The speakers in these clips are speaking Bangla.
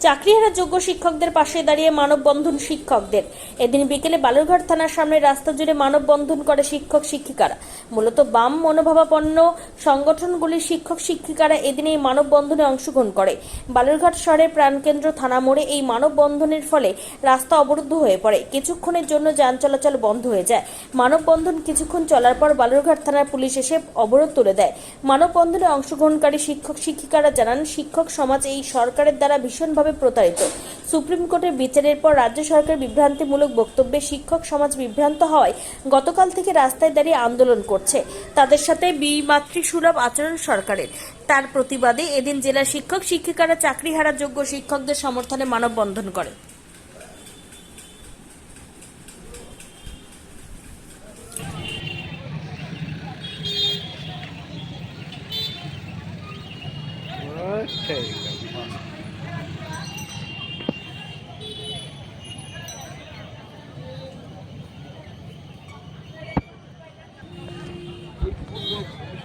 চাকরিহারা যোগ্য শিক্ষকদের পাশে দাঁড়িয়ে মানববন্ধন শিক্ষকদের। এদিন বিকেলে বালুরঘাট থানার সামনে রাস্তা জুড়ে মানববন্ধন করে শিক্ষক শিক্ষিকারা। মূলত বাম মনোভাবাপন্ন সংগঠনগুলির শিক্ষক শিক্ষিকারা এদিন এই মানববন্ধনে অংশগ্রহণ করে। বালুরঘাট শহরের প্রাণকেন্দ্র থানা মোড়ে এই মানববন্ধনের ফলে রাস্তা অবরুদ্ধ হয়ে পড়ে। কিছুক্ষণের জন্য যান চলাচল বন্ধ হয়ে যায়। মানববন্ধন কিছুক্ষণ চলার পর বালুরঘাট থানার পুলিশ এসে অবরোধ তুলে দেয়। মানববন্ধনে অংশগ্রহণকারী শিক্ষক শিক্ষিকারা জানান, শিক্ষক সমাজ এই সরকারের দ্বারা ভীষণভাবে প্রতারিত। সুপ্রিম কোর্টের বিচারের পর রাজ্য সরকার বিভ্রান্তিমূলক বক্তব্যে শিক্ষক সমাজ বিভ্রান্ত হওয়ায় গতকাল থেকে রাস্তায় দাঁড়িয়ে আন্দোলন করছে। তাদের সাথে বিমাতৃসুলভ আচরণ সরকারের। তার প্রতিবাদে এদিন জেলা শিক্ষক, শিক্ষিকারা চাকরি হারা যোগ্য শিক্ষকদের সমর্থনে মানববন্ধন করে। Okay.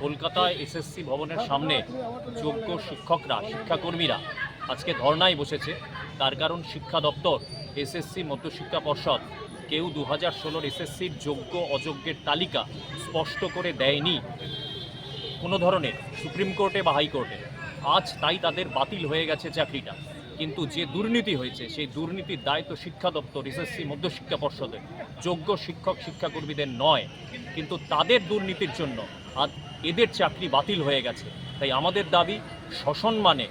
কলকাতায় এসএসসি ভবনের সামনে যোগ্য শিক্ষকরা, শিক্ষাকর্মীরা আজকে ধর্নায় বসেছে। তার কারণ শিক্ষা দপ্তর, এসএসসি মধ্যশিক্ষা পর্ষদ কেউ দু হাজার ষোলোর এসএসসির যোগ্য অযোগ্যের তালিকা স্পষ্ট করে দেয়নি। কোনো ধরনের সুপ্রিম কোর্টে বা হাইকোর্টে। আজ তাই তাদের বাতিল হয়ে গেছে চাকরিটা। কিন্তু যে দুর্নীতি হয়েছে, সেই দুর্নীতির দায় তো শিক্ষা দপ্তর, এসএসসি মধ্যশিক্ষা পর্ষদের। যোগ্য শিক্ষক, শিক্ষাকর্মীদের নয়। কিন্তু তাদের দুর্নীতির জন্য আজ এদের চাকরি বাতিল হয়ে গেছে। তাই আমাদের দাবি সসম্মানে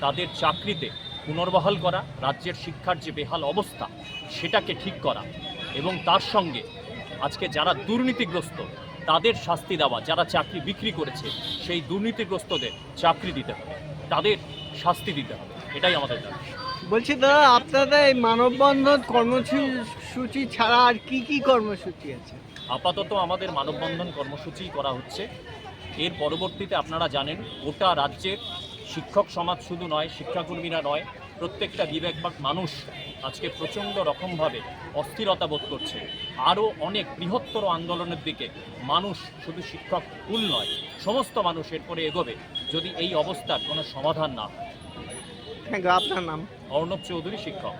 তাদের চাকরিতে পুনর্বহাল করা রাজ্যের শিক্ষার যে বেহাল অবস্থা সেটাকে ঠিক করা এবং তার সঙ্গে আজকে যারা দুর্নীতিগ্রস্ত তাদের শাস্তি দেওয়া যারা চাকরি বিক্রি করেছে সেই দুর্নীতিগ্রস্তদের চাকরি দিতে হবে। তাদের শাস্তি দিতে হবে। এটাই আমাদের দাবি। বলছি দাদা আপনাদের এই মানববন্ধন কর্মসূচি ছাড়া আর কি কি কর্মসূচি আছে? আপাতত আমাদের মানববন্ধন কর্মসূচি করা হচ্ছে। এর পরবর্তীতে আপনারা জানেন গোটা রাজ্যের শিক্ষক সমাজ শুধু নয় শিক্ষাকর্মীরা নয় প্রত্যেকটা বিবেকবাক মানুষ আজকে প্রচণ্ড রকমভাবে অস্থিরতা বোধ করছে। আরও অনেক বৃহত্তর আন্দোলনের দিকে মানুষ শুধু শিক্ষক ভুল নয় সমস্ত মানুষ এরপরে এগোবে যদি এই অবস্থার কোনো সমাধান না হয়। আপনার নাম। অর্ণব চৌধুরী শিক্ষক।